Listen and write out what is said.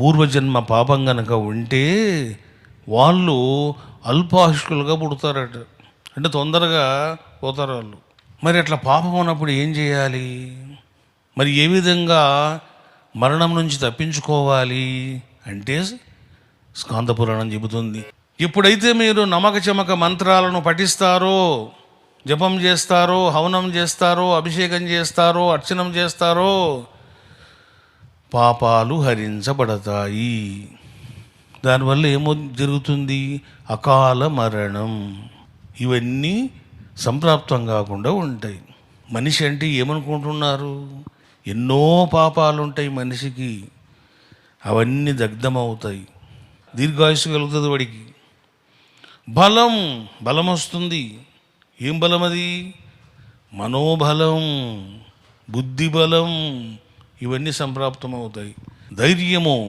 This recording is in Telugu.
పూర్వజన్మ పాపం కనుక ఉంటే వాళ్ళు అల్పాయుష్కులుగా పుడతారట. అంటే తొందరగా పోతారు వాళ్ళు. మరి అట్లా పాపం ఉన్నప్పుడు ఏం చేయాలి? మరి ఏ విధంగా మరణం నుంచి తప్పించుకోవాలి అంటే స్కాందపురాణం చెబుతుంది. ఎప్పుడైతే మీరు నమక చమక మంత్రాలను పఠిస్తారో జపం చేస్తారో హవనం చేస్తారో అభిషేకం చేస్తారో అర్చనం చేస్తారో పాపాలు హరించబడతాయి. దానివల్ల ఏమో జరుగుతుంది? అకాల మరణం. ఇవన్నీ సంప్రాప్తం కాకుండా ఉంటాయి. మనిషి అంటే ఏమనుకుంటున్నారు? ఎన్నో పాపాలు ఉంటాయి మనిషికి. అవన్నీ దగ్ధమవుతాయి. దీర్ఘాయుసు కలుగుతుంది వాడికి. బలం బలం వస్తుంది. ఏం బలం అది మనోబలం బుద్ధి బలం ఇవన్నీ సంప్రాప్తమవుతాయి. ధైర్యము